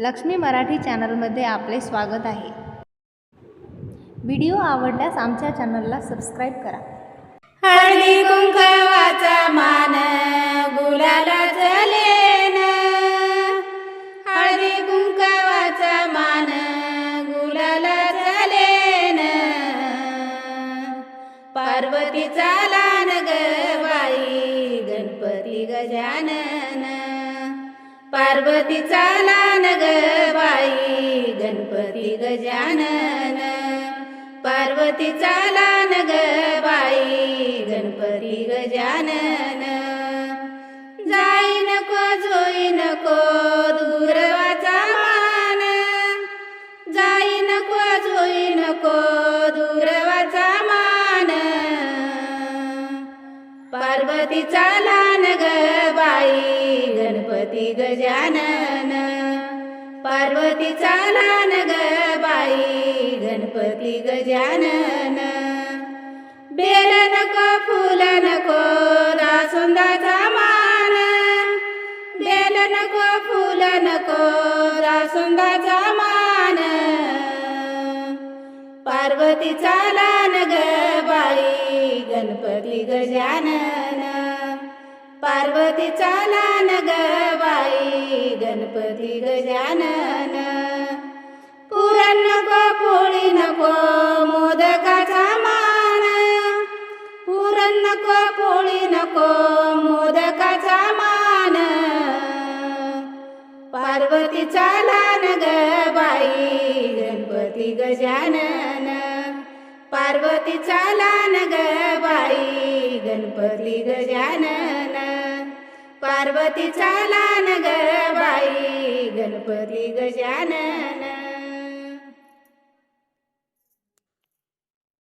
लक्ष्मी मराठी चॅनलमध्ये आपले स्वागत आहे. व्हिडिओ आवडल्यास आमच्या चॅनलला सबस्क्राईब करा. हळदी कुंकवाचा मान गुलाला चले हळदी कुंकवाचा मान गुलाला चले पार्वतीचा लान गवाई गणपती गजानन. पार्वतीचा लान ग बाई गणपती गजानन पार्वतीचा लान ग बाई गणपती गजानन जाई नको जोई नको दूरवाचा मान. जाई नको जोई नको गणपती चालान ग बाई गणपती गजानन पार्वती चालान ग बाई गणपती गजानन बेल नको फुल नको दासुंदाचा मान. बेल नको फुल नको दासुंदाचा मान. पार्वती चालान ग बाई गणपती गजानन पार्वतीचा लान ग बाई गणपती गजानन पुरण नको पोळी नको मोदकाचा मान. पुरण नको पोळी नको मोदकाचा मान. पार्वतीचा लान ग बाई गणपती गजानन पार्वतीचा लान ग बाई गणपती गजानन पार्वतीचा लान ग बाई गणपती ग